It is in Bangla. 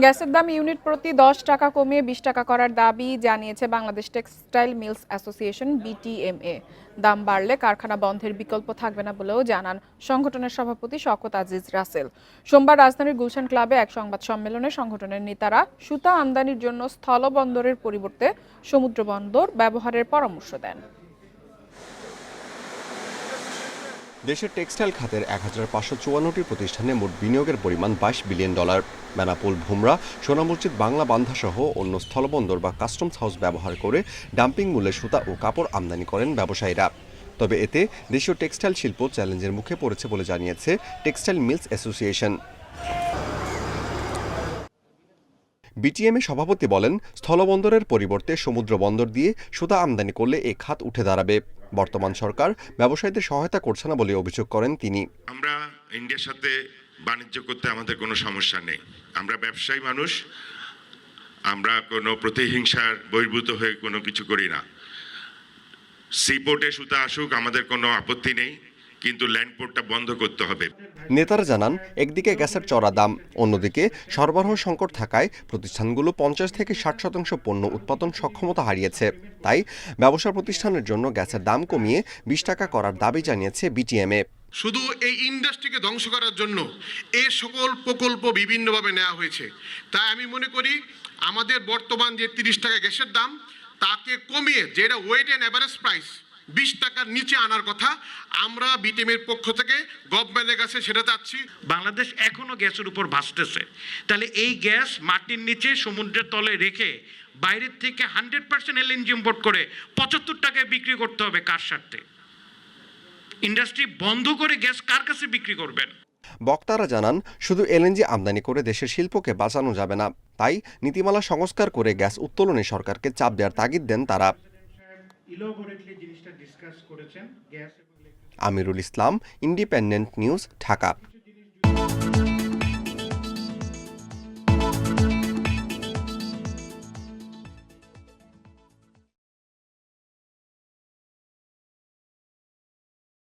গ্যাসের দাম ইউনিট প্রতি দশ টাকা কমিয়ে বিশ টাকা করার দাবি জানিয়েছে Bangladesh textile mills association, BTMA. দাম বাড়লে কারখানা বন্ধের বিকল্প থাকবে না বলেও জানান সংগঠনের সভাপতি শওকত আজিজ রাসেল। সোমবার রাজধানীর গুলশান ক্লাবে এক সংবাদ সম্মেলনে সংগঠনের নেতারা সুতা আমদানির জন্য স্থলবন্দরের পরিবর্তে সমুদ্র বন্দর ব্যবহারের পরামর্শ দেন। দেশের টেক্সটাইল খাতের এক হাজার পাঁচশো চুয়ান্নটি প্রতিষ্ঠানে মোট বিনিয়োগের পরিমাণ বাইশ বিলিয়ন ডলার। বেনাপুল ভুমরা সোনা মসজিদ বাংলা বান্ধা সহ অন্য স্থলবন্দর বা কাস্টমস হাউস ব্যবহার করে ডাম্পিং মূল্যে সুতা ও কাপড় আমদানি করেন ব্যবসায়ীরা। তবে এতে দেশীয় টেক্সটাইল শিল্প চ্যালেঞ্জের মুখে পড়েছে বলে জানিয়েছে টেক্সটাইল মিলস অ্যাসোসিয়েশন। বিটিএমএ সভাপতি বলেন, স্থলবন্দরের পরিবর্তে সমুদ্র বন্দর দিয়ে সুতা আমদানি করলে এ খাত উঠে দাঁড়াবে। বর্তমান সরকার ব্যবসায়ীদের সহায়তা করছে না বলে অভিযোগ করেন তিনি। আমরা ইন্ডিয়ার সাথে বাণিজ্য করতে আমাদের কোনো সমস্যা নেই। আমরা ব্যবসায়ী মানুষ, আমরা কোনো প্রতিহিংসার বহির্ভূত হয়ে কোনো কিছু করি না। সিপোর্টে সুতা আসুক, আমাদের কোনো আপত্তি নেই। কিন্তু ল্যান্ডপোর্টটা বন্ধ করতে হবে। নেতারা জানান একদিকে গ্যাসের চড়া দাম অন্যদিকে সরবরাহ সংকট থাকায় প্রতিষ্ঠানগুলো পঞ্চাশ থেকে ষাট শতাংশ পণ্য উৎপাদন সক্ষমতা হারিয়েছে। তাই ব্যবসা প্রতিষ্ঠানের জন্য গ্যাসের দাম কমিয়ে বিশ টাকা করার দাবি জানিয়েছে বিটিএমএ। শুধু এই ইন্ডাস্ট্রিকে ধ্বংস করার জন্য এ সকল প্রকল্প বিভিন্নভাবে নেওয়া হয়েছে। তাই আমি মনে করি আমাদের বর্তমান যে তিরিশ টাকা গ্যাসের দাম তাকে কমিয়ে যেটা ওয়েট অ্যান্ড অ্যাভারেজ প্রাইস বিশ টাকার নিচে আনার কথা। আমরা বিটিএমের পক্ষ থেকে গভর্নমেন্টের কাছে সেটা চাচ্ছি। বাংলাদেশ এখনও গ্যাসের উপর ভাসতেছে। তাহলে এই গ্যাস মাটির নিচে সমুদ্রের তলে রেখে বাইরের থেকে হান্ড্রেড পার্সেন্ট এলএনজি ইম্পোর্ট করে পঁচাত্তর টাকায় বিক্রি করতে হবে কার স্বার্থে? ইন্ডাস্ট্রি বন্ধ করে গ্যাস কার কাছে বিক্রি করবেন? বক্তারা জানান শুধু এলএনজি আমদানি করে দেশের শিল্পকে বাঁচানো যাবে না। তাই নীতিমালা সংস্কার করে গ্যাস উত্তোলনে সরকারকে চাপ দেওয়ার তাগিদ দেন তারা। Amirul Islam independent news Dhaka.